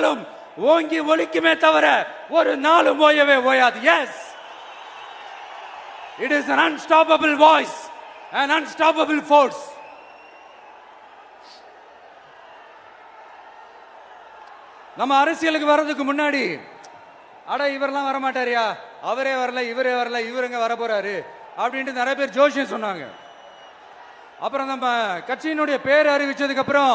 நாளும் ஓங்கி ஒலிக்குமே தவிர ஒரு நாளும் ஓயவே ஓயாது. Yes it is an unstoppable voice an unstoppable force நம்ம அரசியலுக்கு வர்றதுக்கு முன்னாடி அட இவரெல்லாம் வர மாட்டாரியா அவரே வரல இவரே வரல இவருங்க வர போறாரு அப்படின்ட்டு நிறைய பேர் ஜோஷியம் சொன்னாங்க. அப்புறம் நம்ம கட்சியினுடைய பேர் அறிவிச்சதுக்கு அப்புறம்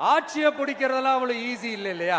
ஆட்சியை பிடிக்கிறதெல்லாம் அவ்வளவு ஈஸி இல்லை இல்லையா?